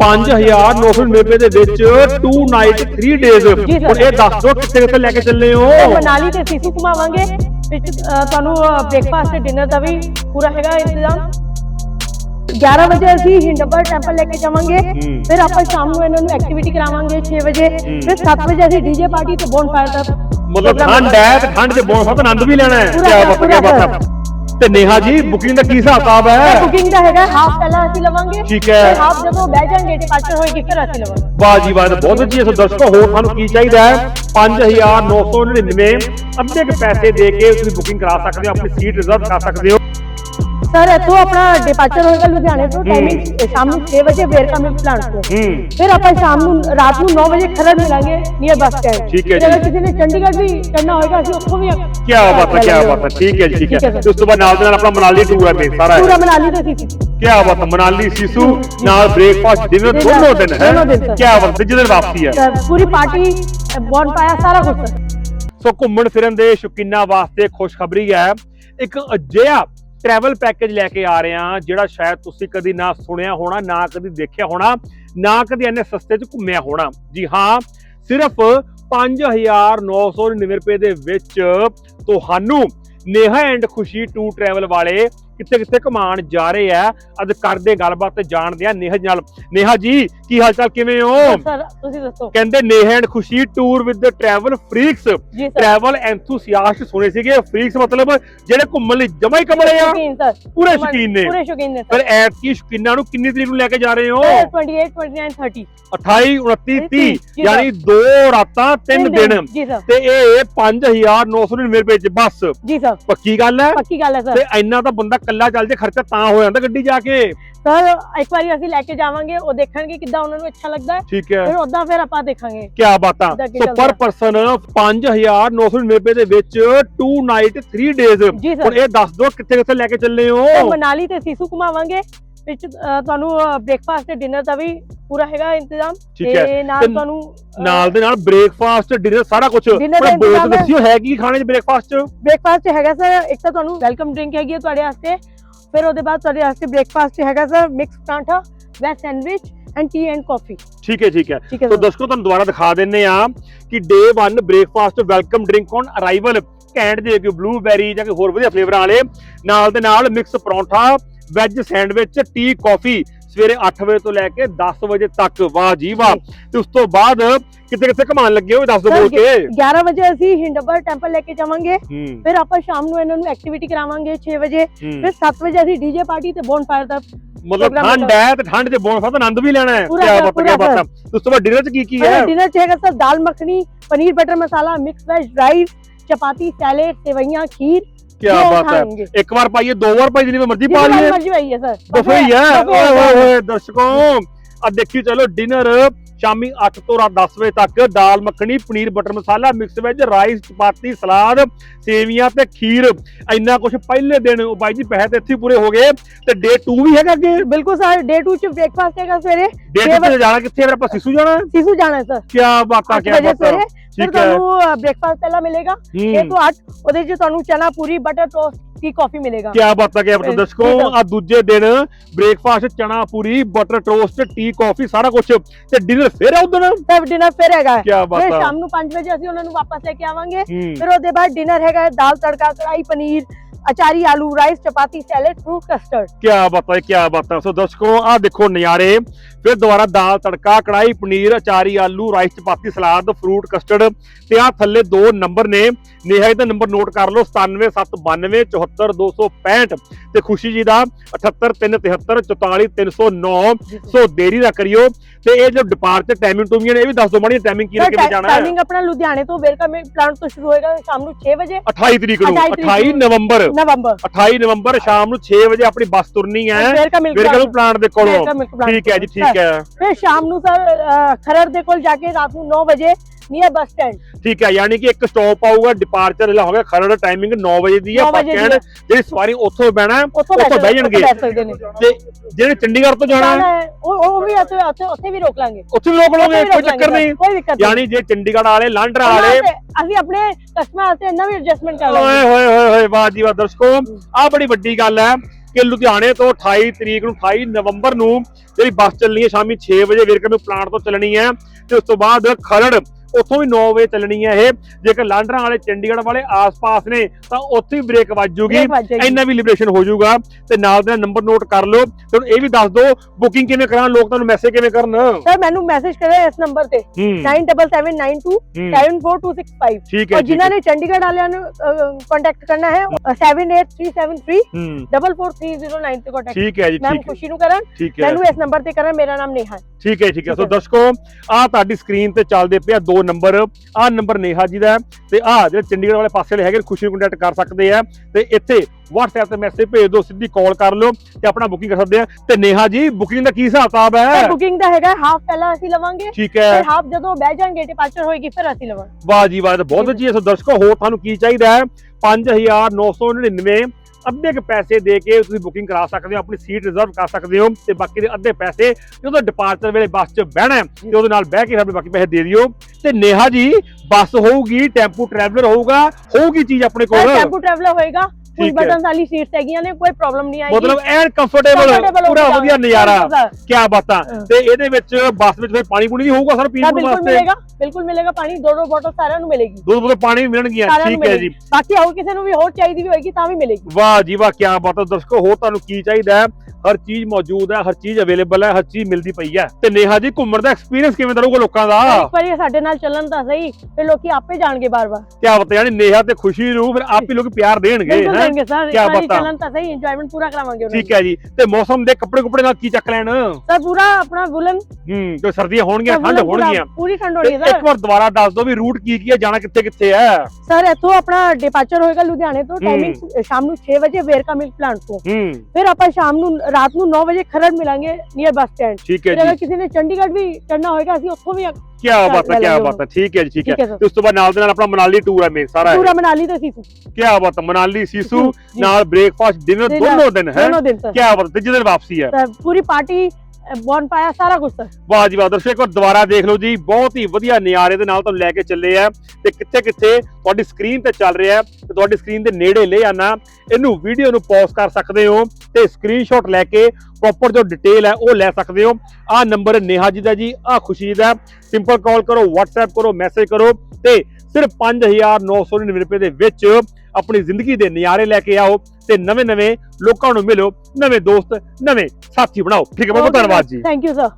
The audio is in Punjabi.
5990 ਦੇ ਵਿੱਚ 2 ਨਾਈਟ 3 ਡੇਜ਼ sir। ਹੁਣ ਇਹ ਦੱਸ ਦਿਓ ਕਿੱਥੇ ਕਿੱਥੇ ਲੈ ਕੇ ਚੱਲੇ ਹੋ। ਤੇ ਮਨਾਲੀ ਤੇ ਸੀਸੂ ਘੁਮਾਵਾਂਗੇ। ਵਿੱਚ ਅ, ਤੁਹਾਨੂੰ ਬ੍ਰੇਕਫਾਸਟ ਤੇ ਡਿਨਰ ਦਾ ਵੀ ਪੂਰਾ ਹੈਗਾ ਇੰਤਜ਼ਾਮ। 11 ਵਜੇ ਅਸੀਂ ਹਿੰਡਬਰ ਟੈਂਪਲ ਲੈ ਕੇ ਜਾਵਾਂਗੇ। ਹੂੰ। ਫਿਰ ਆਪਾਂ ਸ਼ਾਮ ਨੂੰ ਇਹਨਾਂ ਨੂੰ ਐਕਟੀਵਿਟੀ ਕਰਾਵਾਂਗੇ 6 ਵਜੇ। ਫਿਰ 7 ਵਜੇ ਅਸੀਂ ਡੀਜੇ ਪਾਰਟੀ ਤੇ ਬੋਨ ਫਾਇਰ ਦਾ ਮਤਲਬ ਠੰਡ ਹੈ ਤੇ ਠੰਡ ਦੇ ਬਹੁਤ ਸਾਰਾ ਆਨੰਦ ਵੀ ਲੈਣਾ ਹੈ। ਪੂਰਾ ਕਿਆ ਬਾਤ ਪੂਰਾ ਕਿਆ ਬਾਤ। ਹੈ। ਤੇ ਨੇਹਾ ਜੀ ਬੁਕਿੰਗ ਦਾ ਕੀ ਹਿਸਾਬ ਕਿਤਾਬ ਹੈ? ਬੁਕਿੰਗ ਦਾ ਹੈਗਾ ਹਾਫ ਪਹਿਲਾਂ ਅਸੀਂ ਲਵਾਂਗੇ ਠੀਕ ਹੈ। ਹਾਫ ਜਦੋਂ ਬਹਿ ਜਾਣਗੇ ਡਿਪਾਰਚਰ ਹੋਏਗੀ ਫਿਰ ਅਸੀਂ ਲਵਾਂਗੇ। ਵਾਹ ਜੀ ਵਾਹ ਤਾਂ ਬਹੁਤ ਹੈ ਸੋ ਦਰਸ਼ਕੋ ਹੋਰ ਤੁਹਾਨੂੰ ਕੀ ਚਾਹੀਦਾ ਹੈ? 5999 ਅੱਧੇ ਕੁ ਪੈਸੇ ਦੇ ਕੇ ਤੁਸੀਂ ਬੁਕਿੰਗ ਕਰਾ ਸਕਦੇ ਹੋ ਆਪਣੀ ਸੀਟ ਰਿਜ਼ਰਵ ਕਰ ਸਕਦੇ ਹੋ। ਸਰ ਇੱਥੋਂ ਆਪਣਾ ਡਿਪਾਰਚਰ ਹੋਏਗਾ ਲੁਧਿਆਣੇ ਤੋਂ ਟਾਈਮਿੰਗ ਸ਼ਾਮ ਨੂੰ 6 ਵਜੇ ਵੇਰਕਾ ਮਿਲ ਪਲਾਂਟ ਤੋਂ। ਹੂੰ। ਫਿਰ ਆਪਾਂ ਸ਼ਾਮ ਨੂੰ ਰਾਤ ਨੂੰ 9 ਵਜੇ ਖਰੜ ਮਿਲਾਂਗੇ ਨੀਅਰ ਬੱਸ ਸਟੈਂਡ ਠੀਕ ਹੈ ਜੇ ਜੀ। ਅਗਰ ਕਿਸੇ ਨੇ ਚੰਡੀਗੜ੍ਹ ਵੀ ਕਰਨਾ ਹੋਏਗਾ ਅਸੀਂ ਉੱਥੋਂ ਵੀ ਕੀ ਬਾਤ ਹੈ ਕੀ ਬਾਤ ਹੈ। ਠੀਕ ਹੈ ਜੀ ਠੀਕ ਹੈ। ਤੇ ਉਸ ਤੋਂ ਬਾਅਦ ਨਾਲ ਦੇ ਨਾਲ ਆਪਣਾ ਮਨਾਲੀ ਟੂਰ ਹੈ ਤੇ ਸਾਰਾ। ਪੂਰਾ ਹੈ ਮਨਾਲੀ ਤੇ ਸੀ ਕੀ ਬਾਤ ਹੈ ਮਨਾਲੀ ਸਿਸੂ ਨਾਲ ਬ੍ਰੇਕਫਾਸਟ ਡਿਨਰ ਦੋਨੋਂ ਦਿਨ ਹੈ? ਦੋਨੋਂ ਦਿਨ, sir। ਕੀ ਬਾਤ ਤੀਜੇ ਦਿਨ ਵਾਪਸੀ ਹੈ। ਸਰ ਪੂਰੀ ਪਾਰਟੀ ਬੌਨ ਪਾਇਆ ਸਾਰਾ ਕੁਝ ਸਰ। ਸੋ ਘੁੰਮਣ ਫਿਰਨ ਦੇ ਸ਼ੌਕੀਨਾਂ ਵਾਸਤੇ ਖੁਸ਼ਖਬਰੀ ਹੈ। ਇੱਕ ਅਜਿਹਾ ਟਰੈਵਲ ਪੈਕੇਜ ਲੈ ਕੇ ਆ ਰਹੇ ਹਾਂ, ਜਿਹੜਾ ਸ਼ਾਇਦ ਤੁਸੀਂ ਕਦੀ ਨਾ ਸੁਣਿਆ ਹੋਣਾ, ਨਾ ਕਦੀ ਦੇਖਿਆ ਹੋਣਾ, ਨਾ ਕਦੀ ਇੰਨੇ ਸਸਤੇ 'ਚ ਘੁੰਮਿਆ ਹੋਣਾ। ਜੀ ਹਾਂ, ਸਿਰਫ 5999 ਰੁਪਏ ਦੇ ਵਿੱਚ ਤੁਹਾਨੂੰ Neha and Khushi to travel ਵਾਲੇ ਕਿੱਥੇ ਕਿੱਥੇ ਘੁਮਾਣ ਜਾ ਰਹੇ ਆ ਅੱਜ ਕਰਦੇ ਗੱਲਬਾਤ ਤੇ ਜਾਣਦੇ ਆ ਨੇਹਾ ਨਾਲ। ਨੇਹਾ ਜੀ ਕੀ ਹਾਲ ਚਾਲ ਕਿਵੇਂ ਹੋ? ਸਰ ਤੁਸੀਂ ਦੱਸੋ। ਕਹਿੰਦੇ Neha and Khushi tour with travel freaks travel enthusiast ਸੁਣੇ ਸੀਗੇ ਫਰੀਕਸ ਮਤਲਬ ਜਿਹੜੇ ਘੁੰਮਣ ਲਈ ਜਮਾ ਹੀ ਕਮਲੇ ਆ। ਪੂਰੇ ਸ਼ੌਕੀਨ ਨੇ। ਪੂਰੇ ਸ਼ੌਕੀਨ ਨੇ ਪਰ ਸਰ ਐਤਕੀ ਸ਼ੌਕੀਨਾਂ ਨੂੰ ਕਿੰਨੀ ਤਰੀਕ ਨੂੰ ਲੈ ਕੇ ਜਾ ਰਹੇ ਹੋ? 28 29 30 28 29 30 ਜੀ ਸਰ। ਯਾਨੀ ਦੋ ਰਾਤਾਂ ਤਿੰਨ ਦਿਨ। ਤੇ ਇਹ 5999 ਰੁਪਏ ਚ ਬਸ। ਜੀ ਸਰ ਪੱਕੀ ਗੱਲ ਹੈ? ਪੱਕੀ ਗੱਲ ਹੈ ਸਰ ਤੇ ਇੰਨਾ ਤਾਂ ਬੰਦਾ ਕੱਲਾ ਚੱਲ ਜੇ ਖਰਚਾ ਤਾਂ ਹੋ ਜਾਂਦਾ ਗੱਡੀ ਜਾ ਕੇ। ਸਰ ਇੱਕ ਵਾਰੀ ਅਸੀਂ ਲੈ ਕੇ ਜਾਵਾਂਗੇ ਉਹ ਦੇਖਣਗੇ ਕਿੱਦਾਂ ਉਹਨਾਂ ਨੂੰ ਅੱਛਾ ਲੱਗਦਾ ਹੈ। ਠੀਕ ਹੈ। ਫਿਰ ਉਦਾਂ ਫਿਰ ਆਪਾਂ ਦੇਖਾਂਗੇ। ਕੀ ਬਾਤਾਂ ਇੱਦਾਂ ਕੀ ਸੋ ਚੱਲਦਾ ਪਰ? ਪਰਸਨ 5999 ਰੁਪਏ ਦੇ ਵਿੱਚ 2 ਨਾਈਟ 3 ਡੇਜ਼ ਜੀ। ਹੁਣ ਇਹ ਦੱਸ ਦਿਓ ਕਿੱਥੇ ਕਿੱਥੇ ਲੈ ਕੇ ਚੱਲੇ ਹੋ। ਮਨਾਲੀ ਤੇ ਸੀਸੂ ਘੁਮਾਵਾਂਗੇ। ਵਿੱਚ ਤੁਹਾਨੂੰ ਬ੍ਰੇਕਫਾਸਟ ਤੇ ਡਿਨਰ ਦਾ ਵੀ ਪੂਰਾ ਹੈਗਾ ਇੰਤਜ਼ਾਮ। ਤੇ ਨਾਲ ਤੇ ਤੁਹਾਨੂੰ ਨਾਲ ਦੇ ਨਾਲ ਬ੍ਰੇਕਫਾਸਟ ਡਿਨਰ ਸਾਰਾ ਕੁਝ ਹੈ। ਦੱਸਿਓ ਹੈ ਕੀ ਖਾਣੇ ਚ ਬ੍ਰੇਕਫਾਸਟ ਚ ਬ੍ਰੇਕਫਾਸਟ 'ਚ ਹੈਗਾ ਸਰ ਇੱਕ ਤਾਂ ਤੁਹਾਨੂੰ ਵੈਲਕਮ ਡਰਿੰਕ ਹੈਗੀ ਹੈ ਤੁਹਾਡੇ ਵਾਸਤੇ। ਫਿਰ ਉਹਦੇ ਬਾਅਦ ਤੁਹਾਡੇ ਵਾਸਤੇ ਬ੍ਰੇਕਫਾਸਟ ਹੈਗਾ sir mix paratha veg sandwich and tea and coffee ਠੀਕ ਹੈ ਠੀਕ ਹੈ। ਸਰ ਦਰਸ਼ਕੋ ਤੁਹਾਨੂੰ ਦੁਬਾਰਾ ਦਿਖਾ ਦਿੰਨੇ ਆ ਕਿ day 1 breakfast welcome drink on arrival ਕੈਂਡ ਦੇ ਕਿ ਬਲੂਬੈਰੀ ਜਾਂ ਕਿ ਹੋਰ ਵਧੀਆ ਫਲੇਵਰਾਂ ਵਾਲੇ ਨਾਲ ਦੇ ਨਾਲ mix paratha veg sandwich tea coffee ਸਵੇਰੇ 8 ਵਜੇ ਤੋਂ ਲੈ ਕੇ 10 ਵਜੇ ਤੱਕ। ਵਾਹ ਜੀ ਵਾਹ। ਤੇ ਉਸ ਤੋਂ ਬਾਅਦ ਕਿਤੇ ਕਿਤੇ ਘਮਾਨ ਲੱਗੇ ਹੋਏ ਦੱਸ ਦੋ ਬੋਲ ਕੇ। 11 ਵਜੇ ਅਸੀਂ ਹਿੰਡਬਰ ਟੈਂਪਲ ਲੈ ਕੇ ਜਾਵਾਂਗੇ। ਫਿਰ ਆਪਾਂ ਸ਼ਾਮ ਨੂੰ ਇਹਨਾਂ ਨੂੰ ਐਕਟੀਵਿਟੀ ਕਰਾਵਾਂਗੇ 6 ਵਜੇ। ਫਿਰ 7 ਵਜੇ ਅਸੀਂ ਡੀਜੇ ਪਾਰਟੀ ਤੇ ਬੋਨਫਾਇਰ ਦਾ ਮਤਲਬ ਠੰਡ ਹੈ ਤੇ ਠੰਡ 'ਚ ਬੋਨਫਾਇਰ ਦਾ ਆਨੰਦ ਵੀ ਲੈਣਾ ਹੈ। ਕਿਆ ਬਾਤ ਕਿਆ ਬਾਤ ਉਸ ਤੋਂ ਬਾਅਦ ਡਿਨਰ 'ਚ ਕੀ ਕੀ ਹੈ? ਡਿਨਰ 'ਚ ਹੈਗਾ sir dal makhani paneer butter masala mix veg rice chapati salad ਸੇਵਈਆਂ kheer. क्या बात है? एक बार पाइए दो बार पाई जितनी मर्ज़ी पाइए बुफे ही। है। दर्शकों अब देखिए चलो डिनर शामी अठ तो रात दस बजे तक dal makhani paneer butter masala mix veg rice chapati सलाद सेविया खीर। इना कुछ पहले दिन भाई जी पैसे इतने पूरे हो गए। तो डे टू भी है के? बिल्कुल सर डे टू ब्रेकफास्ट हैगा सवेरे। डे 2 जाना किथे फिर जाना है? जाना है सर। क्या बात है क्या ਫਿਰ ਤੁਹਾਨੂੰ ਬ੍ਰੇਕਫਾਸਟ ਪਹਿਲਾਂ ਮਿਲੇਗਾ 6 ਤੋਂ 8 ਉਹਦੇ ਵਿੱਚ ਤੁਹਾਨੂੰ ਚਨਾ ਪੂਰੀ ਬਟਰ ਟੋਸਟ ਟੀ ਕਾਫੀ ਮਿਲੇਗਾ। ਕੀ ਬਾਤ ਹੈ ਕੀ ਬਾਤ ਆ। ਦੂਜੇ ਦਿਨ breakfast chana puri butter toast tea coffee ਸਾਰਾ ਕੁਝ ਤੇ ਡਿਨਰ ਫਿਰ ਹੈ ਉਦੋਂ ਫਿਰ ਡਿਨਰ ਫਿਰ ਹੈਗਾ। ਕੀ ਬਾਤ ਹੈ ਸ਼ਾਮ ਨੂੰ 5 ਵਜੇ ਅਸੀਂ ਉਹਨਾਂ ਨੂੰ ਵਾਪਸ ਲੈ ਕੇ ਆਵਾਂਗੇ। ਫਿਰ ਉਹਦੇ ਬਾਅਦ ਡਿਨਰ ਹੈਗਾ ਦਾਲ ਤੜਕਾ kadai paneer achari aloo rice chapati salad fruit custard ਕਿਆ ਬਾਤਾਂ ਹੈ ਕਿਆ ਬਾਤਾਂ। ਸੋ ਦਰਸ਼ਕੋ ਆ ਦੇਖੋ ਨਜ਼ਾਰੇ ਫਿਰ ਦੁਬਾਰਾ ਦਾਲ ਤੜਕਾ ਕੜਾਈ ਪਨੀਰ ਅਚਾਰੀ ਆਲੂ ਰਾਈਸ ਚਪਾਤੀ ਸਲਾਦ ਫਰੂਟ ਕਸਟਰਡ ਤੇ ਆ ਥੱਲੇ ਦੋ ਨੰਬਰ ਨੇ। ਨੇਹਾ ਜੀ ਦਾ ਨੰਬਰ ਨੋਟ ਕਰ ਲਓ 9792 74265 ਤੇ ਖੁਸ਼ੀ ਜੀ ਦਾ 78373 44309 ਸੋ ਦੇਰੀ ਨਾ ਕਰਿਓ। ਤੇ ਇਹ ਜੋ ਡਿਪਾਰਚਰ ਟਾਈਮਿੰਗ ਟੂਮੀਆਂ ਨੇ ਇਹ ਵੀ ਦੱਸ ਦਿਓ ਮਾੜੀ ਟਾਈਮਿੰਗ ਕੀ ਕਿਵੇਂ ਜਾਣਾ ਹੈ। ਟਾਈਮਿੰਗ ਆਪਣਾ ਲੁਧਿਆਣੇ ਤੋਂ ਵੇਲਕਮ ਪਲਾਂਟ ਤੋਂ ਸ਼ੁਰੂ ਹੋਏਗਾ ਸ਼ਾਮ ਨੂੰ 6 ਵਜੇ। 28 ਤਰੀਕ ਨੂੰ 28 ਤਰੀਕ 28 ਨੂੰ। ਨਵੰਬਰ। ਨਵੰਬਰ। 28 ਨਵੰਬਰ ਸ਼ਾਮ ਨੂੰ 6 ਵਜੇ ਆਪਣੀ ਬੱਸ ਤੁਰਨੀ ਹੈ। ਵੇਲਕਮ ਪਲਾਂਟ ਦੇ ਕੋਲੋਂ। ਠੀਕ ਹੈ ਜੀ। ਠੀਕ ਹੈ। ਫਿਰ ਸ਼ਾਮ ਨੂੰ ਸਰ ਖਰੜ ਦੇ ਕੋਲ ਜਾ ਕੇ ਰਾਤ ਨੂੰ 9 ਵਜੇ ਨੀਅਰ ਬੱਸ ਸਟੈਂਡ ਠੀਕ ਹੈ ਯਾਨੀ ਕਿ ਇੱਕ ਸਟਾਪ ਆਊਗਾ ਡਿਪਾਰਚਰ ਜਿਹੜਾ ਹੋਗਾ ਖਰੜ ਟਾਈਮਿੰਗ 9 ਵਜੇ ਦੀ ਹੈ 9 ਵਜੇ ਦੀ ਬੱਸ ਹੈ। ਜਿਹੜੀ ਸਵਾਰੀ ਉੱਥੋਂ ਬਹਿਣਾ ਉੱਥੋਂ ਬਹਿ ਜਾਣਗੇ। ਤੇ ਜਿਹੜੇ ਚੰਡੀਗੜ੍ਹ ਤੋਂ ਜਾਣਾ ਹੈ, ਉਹ ਉਹ ਵੀ ਉੱਥੇ ਵੀ ਰੋਕ ਲਾਂਗੇ। ਉੱਥੇ ਵੀ ਰੋਕ ਵੀ ਕੋਈ ਚੱਕਰ ਲਾਂਗੇ ਨਹੀਂ। ਯਾਨੀ ਜੇ ਚੰਡੀਗੜ੍ਹ ਵਾਲੇ ਲਾਂਡਰਾ ਵਾਲੇ ਤੇ ਅਸੀਂ ਆਪਣੇ ਕਸਟਮਰ ਵਾਸਤੇ ਇੰਨਾ ਵੀ ਐਡਜਸਟਮੈਂਟ ਕਰ ਓਏ ਲਾਂਗੇ ਹੋਏ ਹੋਏ ਹੋਏ ਵਾਹ ਜੀ ਵਾਹ ਦਰਸ਼ਕੋ ਆ ਬੜੀ ਵੱਡੀ ਗੱਲ ਹੈ ਕਿ ਲੁਧਿਆਣੇ ਤੋਂ 28 ਤਰੀਕ ਨੂੰ 28 ਨਵੰਬਰ ਨੂੰ ਜਿਹੜੀ ਬੱਸ ਚੱਲਣੀ ਹੈ ਸ਼ਾਮੀ 6 ਵਜੇ ਵੇਰਕਮ ਪਲਾਂਟ ਤੋਂ ਚੱਲਣੀ ਹੈ ਤੇ ਉਸ ਤੋਂ ਬਾਅਦ ਖਰੜ ਉੱਥੋਂ ਵੀ 9 ਵਜੇ ਚੱਲਣੀ ਹੈ ਇਹ। ਜੇਕਰ ਲਾਂਡਰਾਂ ਵਾਲੇ ਚੰਡੀਗੜ੍ਹ ਵਾਲੇ ਆਸ-ਪਾਸ ਨੇ ਤਾਂ ਉੱਥੇ ਹੀ ਬ੍ਰੇਕ ਵੱਜੂਗੀ ਇੰਨਾ ਵੀ ਲਿਬਰੇਸ਼ਨ ਹੋ ਜਾਊਗਾ ਤੇ ਨਾਲ ਦਾ ਨੰਬਰ ਨੋਟ ਕਰ ਲਓ। ਤੇ ਇਹ ਵੀ ਦੱਸ ਦਿਓ ਬੁਕਿੰਗ ਕਿਵੇਂ ਕਰਾਂ ਲੋਕ ਤੁਹਾਨੂੰ ਮੈਸੇਜ ਕਿਵੇਂ ਕਰਨ? ਸਰ ਮੈਨੂੰ ਮੈਸੇਜ ਕਰਿਆ ਇਸ ਨੰਬਰ ਤੇ। 9779274265 ਠੀਕ ਹੈ ਜਿਨ੍ਹਾਂ ਨੇ ਚੰਡੀਗੜ੍ਹ ਵਾਲਿਆਂ ਨੂੰ ਕੰਟੈਕਟ ਕਰਨਾ ਹੈ 7837344309 ਤੇ ਕੰਟੈਕਟ ਠੀਕ ਹੈ ਜੀ ਮੈਮ ਖੁਸ਼ੀ ਨੂੰ ਕਰਨ। ਮੈਨੂੰ ਇਸ ਨੰਬਰ ਤੇ ਕਰਨ। ਮੇਰਾ ਨਾਮ ਨੇਹਾ ਠੀਕ ਹੈ ਠੀਕ ਹੈ। ਸੋ ਦਰਸ਼ਕੋ ਆ ਤੁਹਾਡੀ ਸਕਰੀਨ ਤੇ ਚੱਲਦੇ ਪਿਆ ਦੋ ਨੰਬਰ ਆ ਨੰਬਰ ਨੇਹਾ ਜੀ ਦਾ ਤੇ ਆ ਜਿਹੜੇ ਚੰਡੀਗੜ੍ਹ ਵਾਲੇ ਪਾਸੇ ਵਾਲੇ ਹੈਗੇ ਖੁਸ਼ੀ ਨੂੰ ਕੰਟੈਕਟ ਕਰ ਸਕਦੇ ਆ। ਤੇ ਇੱਥੇ WhatsApp ਤੇ ਮੈਸੇਜ ਭੇਜ ਦਿਓ ਸਿੱਧੀ ਕਾਲ ਕਰ ਲਓ ਤੇ ਆਪਣਾ ਬੁਕਿੰਗ ਕਰ ਸਕਦੇ ਆ। ਤੇ ਨੇਹਾ ਜੀ ਬੁਕਿੰਗ ਦਾ ਕੀ ਹਿਸਾਬ ਕਿਤਾਬ ਹੈ? ਬੁਕਿੰਗ ਦਾ ਹੈਗਾ ਹਾਫ ਪਹਿਲਾਂ ਅਸੀਂ ਲਵਾਂਗੇ ਠੀਕ ਹੈ। ਫਿਰ ਹਾਫ ਜਦੋਂ ਬਹਿ ਜਾਣਗੇ ਡਿਪਾਰਚਰ ਹੋਏਗੀ ਫਿਰ ਅਸੀਂ ਲਵਾਂਗੇ। ਵਾਹ ਜੀ ਵਾਹ ਬਹੁਤ ਹੈ। ਸੋ ਦਰਸ਼ਕੋ ਹੋਰ ਤੁਹਾਨੂੰ ਕੀ ਚਾਹੀਦਾ ਹੈ? 5999 ਅੱਧੇ ਕੁ ਪੈਸੇ ਦੇ ਕੇ ਤੁਸੀਂ ਬੁਕਿੰਗ ਕਰਾ ਸਕਦੇ ਹੋ, ਆਪਣੀ ਸੀਟ ਰਿਜ਼ਰਵ ਕਰ ਸਕਦੇ ਹੋ ਤੇ ਬਾਕੀ ਦੇ ਅੱਧੇ ਪੈਸੇ ਜਦੋਂ ਡਿਪਾਰਚਰ ਵੇਲੇ ਬੱਸ 'ਚ ਬਹਿਣਾ ਤੇ ਉਹਦੇ ਨਾਲ ਬਹਿ ਕੇ ਆਪਣੇ ਬਾਕੀ ਪੈਸੇ ਦੇ ਦਿਓ। ਤੇ ਨੇਹਾ ਜੀ, ਬੱਸ ਹੋਊਗੀ, ਟੈਂਪੂ ਟਰੈਵਲਰ ਹੋਊਗਾ, ਹੋਊਗੀ ਚੀਜ਼ ਆਪਣੇ ਕੋਲ। ਟੈਂਪੂ ਟਰੈਵਲਰ ਹੋਏਗਾ। ਫੁੱਲ ਠੀਕ ਹੈ। ਬਟਨ ਵਾਲੀ ਸੀਟਸ ਹੈਗੀਆਂ ਨੇ ਕੋਈ ਪ੍ਰੋਬਲਮ ਨਹੀਂ ਆਏਗੀ ਮਤਲਬ ਐਨ ਕੰਫਰਟੇਬਲ ਪੂਰਾ ਵਧੀਆ। ਨਜ਼ਾਰਾ। ਕੀ ਬਾਤਾਂ। ਤੇ ਇਹਦੇ ਵਿੱਚ ਬੱਸ ਵਿੱਚ ਫਿਰ ਪਾਣੀ ਪੂਣੀ ਨਹੀਂ ਹੋਊਗਾ ਸਰ ਪੀਣ ਬਿਲਕੁਲ ਵਾਸਤੇ? ਮਿਲੇਗਾ ਬਿਲਕੁਲ ਮਿਲੇਗਾ ਪਾਣੀ। ਦੋ ਦੋ ਬੋਟਲ ਸਾਰਿਆਂ ਨੂੰ ਮਿਲੇਗੀ। ਦੁੱਧ ਬੋਤਲ ਪਾਣੀ ਵੀ ਮਿਲਣਗੀਆਂ ਠੀਕ ਹੈ ਜੀ। ਬਾਕੀ ਹੋਰ ਕਿਸੇ ਨੂੰ ਵੀ ਹੋਰ ਚਾਹੀਦੀ ਵੀ ਹੋਏਗੀ ਤਾਂ ਵੀ ਮਿਲੇਗੀ। ਵਾਹ ਜੀ ਵਾਹ ਕੀ ਬਾਤ। ਹੈ ਦਰਸ਼ਕੋ ਹੋਰ ਤੁਹਾਨੂੰ ਕੀ ਚਾਹੀਦਾ ਹੈ? ਹਰ ਚੀਜ਼ ਮੌਜੂਦ ਹੈ ਹਰ ਚੀਜ਼ ਅਵੇਲੇਬਲ ਹੈ ਹਰ ਚੀਜ਼ ਮਿਲਦੀ ਪਈ ਹੈ। ਤੇ ਨੇਹਾ ਜੀ ਘੁੰਮਣ ਦਾ ਐਕਸਪੀਰੀਅੰਸ ਕਿਵੇਂ ਦਾ ਰਹੂਗਾ ਲੋਕਾਂ ਦਾ? ਇੱਕ ਵਾਰੀ ਸਾਡੇ ਨਾਲ ਚੱਲਣ ਤਾਂ ਸਹੀ ਫਿਰ ਲੋਕੀ ਆਪੇ ਜਾਣਗੇ ਬਾਰ-ਬਾਰ। ਕੀ ਬਾਤ ਯਾਨੀ ਨੇਹਾ ਤੇ ਖੁਸ਼ੀ ਨੂੰ ਫਿਰ ਆਪ ਹੀ ਲੋਕ ਪਿਆਰ ਦੇਣਗੇ ਹੈਂ? ਦੇਣਗੇ ਸਰ ਵਾਰੀ ਬਾਤਾਂ। ਚੱਲਣ ਤਾਂ ਸਹੀ ਇੰਜੋਇਮੈਂਟ ਪੂਰਾ ਕਰਾਵਾਂਗੇ ਉਹਨਾਂ ਠੀਕ ਹੈ ਜੀ। ਤੇ ਮੌਸਮ ਦੇ ਕੱਪੜੇ ਕੁਪੜੇ ਨਾਲ ਕੀ ਚੱਕ ਲੈਣ? ਹੂੰ ਸਰ ਪੂਰਾ ਆਪਣਾ ਵੁਲਨ ਤੇ ਸਰਦੀਆਂ ਹੋਣਗੀਆਂ ਠੰਡ ਹੋਣਗੀਆਂ। ਪੂਰੀ ਠੰਡ ਹੋਣੀ ਹੈ ਇੱਕ ਵਾਰ ਦੁਬਾਰਾ ਦੱਸ ਦਿਓ ਵੀ ਰੂਟ ਕੀ ਕੀ ਹੈ ਜਾਣਾ ਕਿੱਥੇ ਕਿੱਥੇ ਹੈ। ਸਰ ਇੱਥੋਂ ਆਪਣਾ ਡਿਪਾਰਚਰ ਹੋਏਗਾ ਲੁਧਿਆਣੇ ਤੋਂ ਟਾਈਮਿੰਗ ਸ਼ਾਮ ਨੂੰ 6 ਵਜੇ ਵੇਰਕਾ ਮਿਲਕ ਪਲਾਂਟ ਤੋਂ। ਹੂੰ। ਫਿਰ ਆਪਾਂ ਸ਼ਾਮ ਨੂੰ ਰਾਤ ਨੂੰ 9 ਵਜੇ ਖਰੜ ਮਿਲਾਂਗੇ ਨੀਅਰ ਬੱਸ ਸਟੈਂਡ ਠੀਕ ਹੈ ਫਿਰ ਅਗਰ ਜੀ। ਕਿਸੇ ਨੇ ਚੰਡੀਗੜ੍ਹ ਵੀ ਚੜਨਾ ਹੋਏਗਾ ਅਸੀਂ ਉੱਥੋਂ ਵੀ ਕੀ ਬਾਤ ਹੈ ਕੀ। ਬਾਤ ਹੈ ਠੀਕ ਹੈ ਜੀ ਠੀਕ ਹੈ। ਤੇ ਉਸ ਤੋਂ ਬਾਅਦ ਨਾਲ ਦੇ ਨਾਲ ਆਪਣਾ ਮਨਾਲੀ ਟੂਰ ਹੈ ਮੇਨ ਸਾਰਾ ਪੂਰਾ ਮਨਾਲੀ ਤੇ ਸੀ ਕੀ ਬਾਤ ਹੈ ਮਨਾਲੀ ਸੀਸੂ। ਨਾਲ ਬ੍ਰੇਕਫਾਸਟ ਡਿਨਰ ਦੋਨੋਂ ਦਿਨ ਹੈ ਕੀ ਬਾਤ ਹੈ ਤੀਜੇ ਦਿਨ ਵਾਪਸੀ ਹੈ ਤਾਂ ਪੂਰੀ ਪਾਰਟੀ ਬੌਨ ਪਾਇਆ ਸਾਰਾ ਕੁਝ ਸਰ ਵਾਹ ਜੀ ਵਾਹ, ਦਰਸ਼ਕ ਇੱਕ ਵਾਰ ਦੁਬਾਰਾ ਦੇਖ ਲਓ ਜੀ, ਬਹੁਤ ਹੀ ਵਧੀਆ ਨਿਆਰੇ ਦੇ ਨਾਲ ਤੁਹਾਨੂੰ ਲੈ ਕੇ ਚੱਲੇ ਆ ਤੇ ਕਿੱਥੇ ਕਿੱਥੇ ਤੁਹਾਡੀ ਸਕਰੀਨ ਤੇ ਚੱਲ ਰਿਹਾ ਹੈ ਤੇ ਤੁਹਾਡੀ ਸਕਰੀਨ ਦੇ ਨੇੜੇ ਲੈ ਆਣਾ ਇਹਨੂੰ ਵੀਡੀਓ ਨੂੰ ਪੌਜ਼ ਕਰ ਸਕਦੇ ਹੋ ਤੇ ਸਕਰੀਨਸ਼ਾਟ ਲੈ ਕੇ ਪ੍ਰੋਪਰ ਜੋ ਡਿਟੇਲ ਹੈ ਉਹ ਲੈ ਸਕਦੇ ਹੋ। ਆਹ ਨੰਬਰ ਨੇਹਾ ਜੀ ਦਾ ਜੀ, ਆਹ ਖੁਸ਼ੀ ਦਾ ਸਿੰਪਲ ਕਾਲ ਕਰੋ, WhatsApp ਕਰੋ ਮੈਸੇਜ ਕਰੋ ਤੇ ਸਿਰਫ 5999 ਰੁਪਏ ਦੇ ਵਿੱਚ ਆਪਣੀ ਜ਼ਿੰਦਗੀ ਦੇ ਨਿਆਰੇ ਲੈ ਕੇ ਆਓ ਤੇ ਨਵੇਂ-ਨਵੇਂ ਲੋਕਾਂ ਨੂੰ ਮਿਲੋ ਨਵੇਂ ਦੋਸਤ ਨਵੇਂ ਸਾਥੀ ਬਣਾਓ। ਠੀਕ ਹੈ ਬਹੁਤ ਧੰਨਵਾਦ ਜੀ। Thank you sir